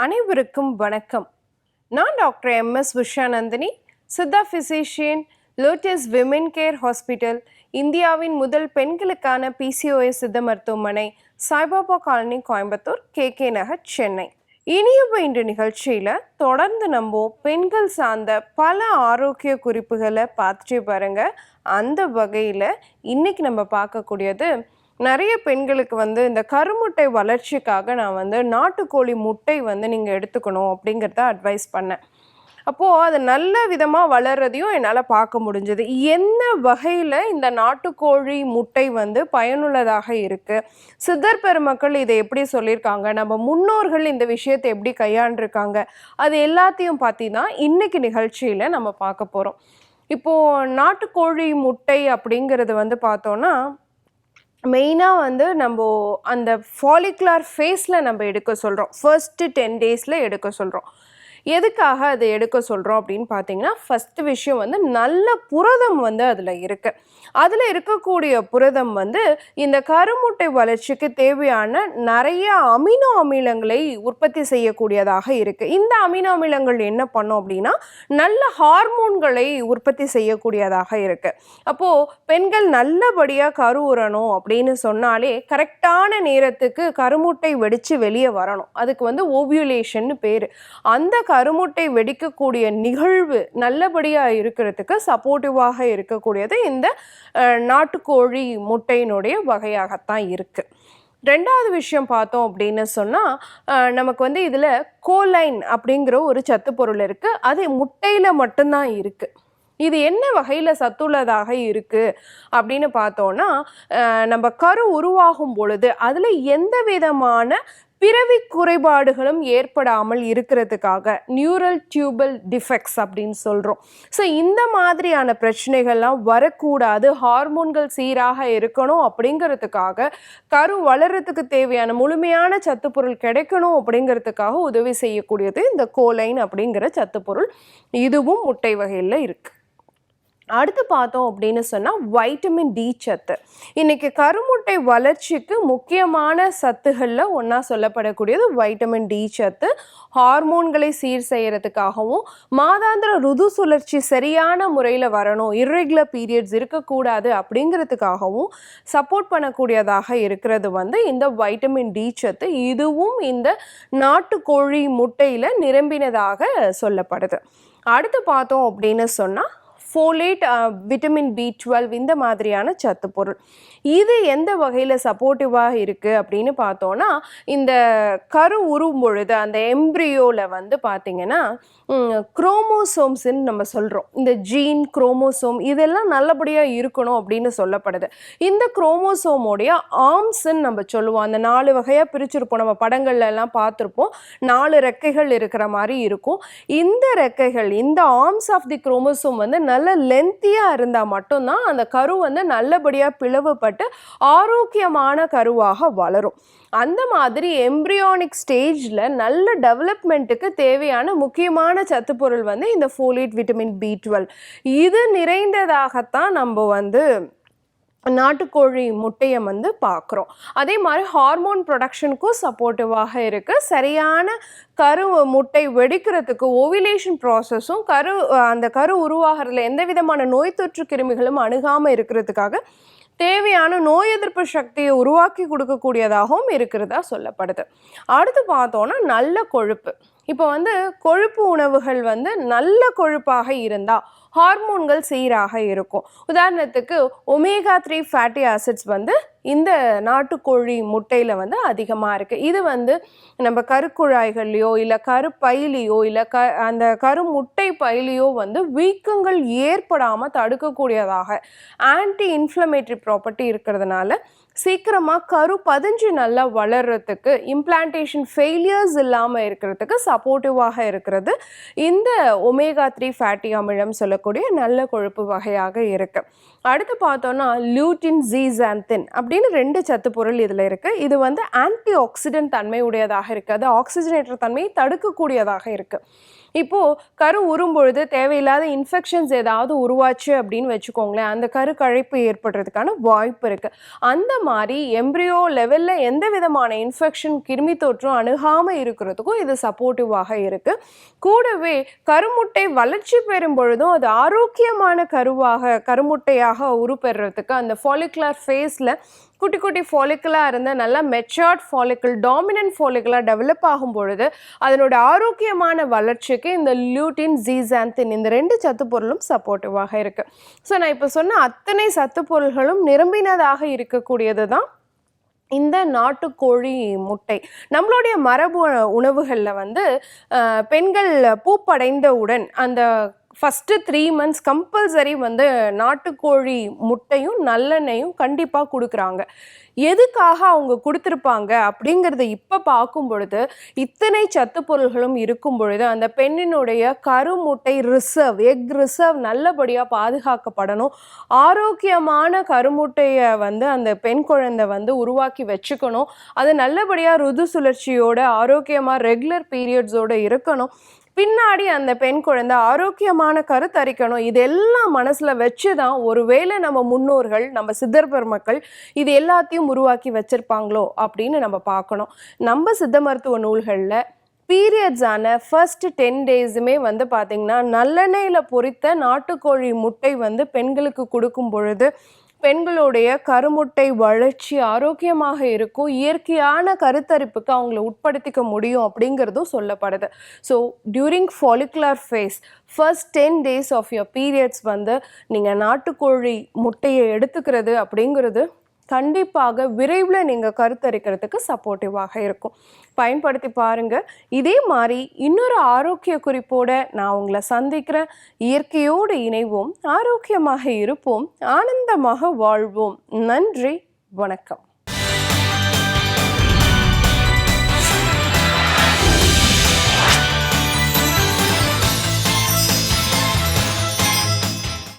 அனைவருக்கும் வணக்கம். நான் doctor M. S. Vishanandini Siddha physician lotus women care hospital இந்தியாவின் முதல் பெண்களுக்கான பிசிஓஎஸ் சித்த மருத்துவமனை Saibaba colony Coimbatore K. K. Nagar Chennai. இனியப்ப இன்று நிகழ்ச்சியில் தொடர்ந்து நம்ம பெண்கள் சார்ந்த பல ஆரோக்கிய குறிப்புகளை பார்த்துட்டே பாருங்கள் அந்த வகையில் இன்றைக்கி நம்ம பார்க்கக்கூடியது நிறைய பெண்களுக்கு வந்து இந்த கருமுட்டை வளர்ச்சிக்காக நான் வந்து நாட்டுக்கோழி முட்டை வந்து நீங்கள் எடுத்துக்கணும் அப்படிங்கிறத அட்வைஸ் பண்ணேன். அப்போது அது நல்ல விதமாக வளர்றதையும் என்னால் பார்க்க முடிஞ்சது. என்ன வகையில் இந்த நாட்டுக்கோழி முட்டை வந்து பயனுள்ளதாக இருக்குது சித்தர் பெருமக்கள் இதை எப்படி சொல்லியிருக்காங்க? நம்ம முன்னோர்கள் இந்த விஷயத்தை எப்படி கையாண்டிருக்காங்க? அது எல்லாத்தையும் பார்த்தி தான் இன்றைக்கி நிகழ்ச்சியில் நம்ம பார்க்க போகிறோம் இப்போது நாட்டுக்கோழி முட்டை அப்படிங்கிறது வந்து பார்த்தோன்னா மெயினாக வந்து நம்ம அந்த ஃபாலிகுலார் ஃபேஸில் நம்ம எடுக்க சொல்கிறோம் ஃபர்ஸ்ட்டு டென் டேஸில் எடுக்க சொல்கிறோம் எதுக்காக அதை எடுக்க சொல்கிறோம் அப்படின்னு பார்த்தீங்கன்னா ஃபஸ்ட்டு விஷயம் வந்து நல்ல புரதம் வந்து அதில் இருக்குது அதில் இருக்கக்கூடிய புரதம் வந்து இந்த கருமுட்டை வளர்ச்சிக்கு தேவையான நிறைய அமினோ அமிலங்களை உற்பத்தி செய்யக்கூடியதாக இருக்குது இந்த அமினோ அமிலங்கள் என்ன பண்ணும் அப்படின்னா நல்ல ஹார்மோன்களை உற்பத்தி செய்யக்கூடியதாக இருக்குது அப்போது பெண்கள் நல்லபடியாக கரு உறணும் அப்படின்னு சொன்னாலே கரெக்டான நேரத்துக்கு கருமுட்டை வெடித்து வெளியே வரணும். அதுக்கு வந்து ஓவியுலேஷன் பேர். அந்த கருமுட்டை வெடிக்கக்கூடிய நிகழ்வு நல்லபடியாக இருக்கிறதுக்கு சப்போர்ட்டிவாக இருக்கக்கூடியது இந்த நாட்டுக்கோழி முட்டையினுடைய வகையாகத்தான் இருக்குது ரெண்டாவது விஷயம் பார்த்தோம் அப்படின்னு சொன்னால் நமக்கு வந்து இதில் கோலைன் அப்படிங்கிற ஒரு சத்து பொருள் இருக்குது அது முட்டையில் மட்டும்தான் இருக்குது இது என்ன வகையில் சத்துள்ளதாக இருக்குது அப்படின்னு பார்த்தோன்னா நம்ம கரு உருவாகும் பொழுது அதில் எந்த விதமான பிறவி குறைபாடுகளும் ஏற்படாமல் இருக்கிறதுக்காக நியூரல் டியூபல் டிஃபெக்ட்ஸ் அப்படின்னு சொல்கிறோம் ஸோ இந்த மாதிரியான பிரச்சனைகள்லாம் வரக்கூடாது. ஹார்மோன்கள் சீராக இருக்கணும் அப்படிங்கிறதுக்காக கரு வளர்கிறதுக்கு தேவையான முழுமையான சத்துப்பொருள் கிடைக்கணும் அப்படிங்கிறதுக்காக உதவி செய்யக்கூடியது இந்த கோலைன் அப்படிங்கிற சத்துப்பொருள். இதுவும் முட்டை வகையில் இருக்குது அடுத்து பார்த்தோம் அப்படின்னு சொன்னால் வைட்டமின் டி சத்து. இன்றைக்கி கருமுட்டை வளர்ச்சிக்கு முக்கியமான சத்துகளில் ஒன்றா சொல்லப்படக்கூடியது வைட்டமின் டி சத்து. ஹார்மோன்களை சீர் செய்கிறதுக்காகவும் மாதாந்திர ருது சுழற்சி சரியான முறையில் வரணும் இர்ரெகுலர் பீரியட்ஸ் இருக்கக்கூடாது அப்படிங்கிறதுக்காகவும் சப்போர்ட் பண்ணக்கூடியதாக இருக்கிறது வந்து இந்த வைட்டமின் டி சத்து. இதுவும் இந்த நாட்டுக்கோழி முட்டையில் நிரம்பினதாக சொல்லப்படுது. அடுத்து பார்த்தோம் அப்படின்னு சொன்னால் ஃபோலேட் விட்டமின் பி டுவெல் இந்த மாதிரியான சத்து பொருள் இது எந்த வகையில் சப்போர்ட்டிவாக இருக்குது அப்படின்னு பார்த்தோன்னா இந்த கரு உருவும் பொழுது அந்த எம்ப்ரியோவில் வந்து பார்த்திங்கன்னா குரோமோசோம்ஸ்ன்னு நம்ம சொல்கிறோம் இந்த ஜீன் குரோமோசோம் இதெல்லாம் நல்லபடியாக இருக்கணும் அப்படின்னு சொல்லப்படுது. இந்த குரோமோசோமோடைய ஆர்ம்ஸ்ன்னு நம்ம சொல்லுவோம். அந்த நாலு வகையாக பிரிச்சிருப்போம். நம்ம படங்கள்ல எல்லாம் பார்த்துருப்போம். நாலு ரெக்கைகள் இருக்கிற மாதிரி இருக்கும். இந்த ரெக்கைகள் இந்த ஆர்ம்ஸ் ஆஃப் தி குரோமோசோம் வந்து நல்ல லென்த்தியாக இருந்தால் மட்டும்தான் அந்த கரு வந்து நல்லபடியாக பிளவுபட்டு ஆரோக்கியமான கருவாக வளரும். அந்த மாதிரி எம்ப்ரியானிக் ஸ்டேஜில் நல்ல டெவலப்மெண்ட்டுக்கு தேவையான முக்கியமான சத்து பொருள் வந்து இந்த ஃபோலேட் விட்டமின் பி டுவெல் இது நிறைந்ததாகத்தான் நம்ம வந்து நாட்டுக்கோழி முட்டையை வந்து பார்க்குறோம். அதே மாதிரி ஹார்மோன் ப்ரொடக்ஷனுக்கும் சப்போர்ட்டிவாக இருக்குது சரியான கரு முட்டை வெடிக்கிறதுக்கு ஓவிலேஷன் ப்ராசஸும் கரு அந்த கரு உருவாகிறதுல எந்த விதமான நோய் தொற்று கிருமிகளும் அணுகாமல் இருக்கிறதுக்காக தேவையான நோய் எதிர்ப்பு சக்தியை உருவாக்கி கொடுக்கக்கூடியதாகவும் இருக்கிறதா சொல்லப்படுது. அடுத்து பார்த்தோன்னா நல்ல கொழுப்பு. இப்போ வந்து கொழுப்பு உணவுகள் வந்து நல்ல கொழுப்பாக இருந்தால் ஹார்மோன்கள் சீராக இருக்கும். உதாரணத்துக்கு ஒமேகா த்ரீ ஃபேட்டி ஆசிட்ஸ் வந்து இந்த நாட்டுக்கோழி முட்டையில் வந்து அதிகமாக இருக்குது இது வந்து நம்ம கருக்குழாய்கள்லையோ இல்லை கருப்பையிலையோ இல்லை க அந்த கருமுட்டை பையிலையோ வந்து வீக்கங்கள் ஏற்படாமல் தடுக்கக்கூடியதாக ஆன்டி இன்ஃப்ளமேட்ரி ப்ராப்பர்ட்டி இருக்கிறதுனால சீக்கிரமாக கரு பதிஞ்சு நல்லா வளர்கிறதுக்கு இம்ப்ளான்டேஷன் ஃபெயிலியர்ஸ் இல்லாமல் இருக்கிறதுக்கு சப்போர்ட்டிவாக இருக்கிறது. இந்த ஒமேகா த்ரீ ஃபேட்டி அமிலம் சொல்லக்கூடிய நல்ல கொழுப்பு வகையாக இருக்குது அடுத்து பார்த்தோன்னா லியூட்டின் ஜீசாந்தின் அப்படின்னு ரெண்டு சத்து பொருள் இதில் இருக்குது இது வந்து ஆன்டி ஆக்சிடென்ட் தன்மை உடையதாக இருக்குது அது ஆக்சிஜனேட்டர் தன்மையை தடுக்கக்கூடியதாக இருக்குது இப்போது கரு உரும்பொழுது தேவையில்லாத இன்ஃபெக்ஷன்ஸ் ஏதாவது உருவாச்சு அப்படின்னு வச்சுக்கோங்களேன் அந்த கரு கழைப்பு ஏற்படுறதுக்கான வாய்ப்பு இருக்குது அந்த மாதிரி எம்ப்ரியோ லெவலில் எந்த விதமான இன்ஃபெக்ஷன் கிருமி தொற்றும் அணுகாமல் இருக்கிறதுக்கும் இது சப்போர்ட்டிவாக இருக்குது கூடவே கருமுட்டை வளர்ச்சி பெறும் பொழுதும் அது ஆரோக்கியமான கருவாக கருமுட்டையாக உருப்பெறத்துக்கு அந்த ஃபாலிகுலர் ஃபேஸில் குட்டி குட்டி ஃபாலிக்கலாக இருந்த நல்லா மெச்சர்ட் ஃபாலிக்கல் டாமினன்ட் ஃபாலிக்கலாக டெவலப் ஆகும் பொழுது அதனோட ஆரோக்கியமான வளர்ச்சிக்கு இந்த லியூட்டின் ஜீசாந்தின் இந்த ரெண்டு சத்து பொருளும் சப்போர்ட்டிவாக இருக்குது ஸோ நான் இப்போ சொன்ன அத்தனை சத்து பொருள்களும் நிரம்பினதாக இருக்கக்கூடியது தான் இந்த நாட்டுக்கோழி முட்டை. நம்மளுடைய மரபு உணவுகளில் வந்து பெண்கள் பூப்படைந்தவுடன் அந்த ஃபஸ்ட்டு த்ரீ மந்த்ஸ் கம்பல்சரி வந்து நாட்டுக்கோழி முட்டையும் நல்லெண்ணெயும் கண்டிப்பாக கொடுக்குறாங்க. எதுக்காக அவங்க கொடுத்துருப்பாங்க அப்படிங்கிறத இப்போ பார்க்கும் பொழுது இத்தனை சத்து பொருள்களும் இருக்கும் பொழுது அந்த பெண்ணினுடைய கருமுட்டை ரிசர்வ் எக் ரிசர்வ் நல்லபடியாக பாதுகாக்கப்படணும். ஆரோக்கியமான கருமுட்டையை வந்து அந்த பெண் குழந்தை வந்து உருவாக்கி வச்சுக்கணும். அது நல்லபடியாக ருது சுழற்சியோட ஆரோக்கியமாக ரெகுலர் பீரியட்ஸோட இருக்கணும். பின்னாடி அந்த பெண் குழந்தை ஆரோக்கியமான கருத்தரிக்கணும் இதெல்லாம் மனசில் வச்சு தான் ஒருவேளை நம்ம முன்னோர்கள் நம்ம சித்தர் பெருமக்கள் இது எல்லாத்தையும் உருவாக்கி வச்சுருப்பாங்களோ அப்படின்னு நம்ம பார்க்கணும். நம்ம சித்த மருத்துவ நூல்களில் பீரியட்ஸான ஃபர்ஸ்ட் டென் டேஸுமே வந்து பார்த்திங்கன்னா நல்லெண்ணெயில் பொறித்த நாட்டுக்கோழி முட்டை வந்து பெண்களுக்கு கொடுக்கும் பொழுது பெண்களுடைய கருமுட்டை வளர்ச்சி ஆரோக்கியமாக இருக்கும் இயற்கையான கருத்தரிப்புக்கு அவங்கள உட்படுத்திக்க முடியும் அப்படிங்கிறதும் சொல்லப்படுது. So during follicular phase first ten days of your periods வந்து நீங்கள் நாட்டுக்கோழி முட்டையை எடுத்துக்கிறது அப்படிங்கிறது கண்டிப்பாக விரைவில் நீங்கள் கருத்தரிக்கிறதுக்கு சப்போர்ட்டிவாக இருக்கும். பயன்படுத்தி பாருங்கள் இதே மாதிரி இன்னொரு ஆரோக்கிய குறிப்போடு நான் உங்களை சந்திக்கிறேன். இயற்கையோடு இணைவோம். ஆரோக்கியமாக இருப்போம். ஆனந்தமாக வாழ்வோம். நன்றி. வணக்கம்.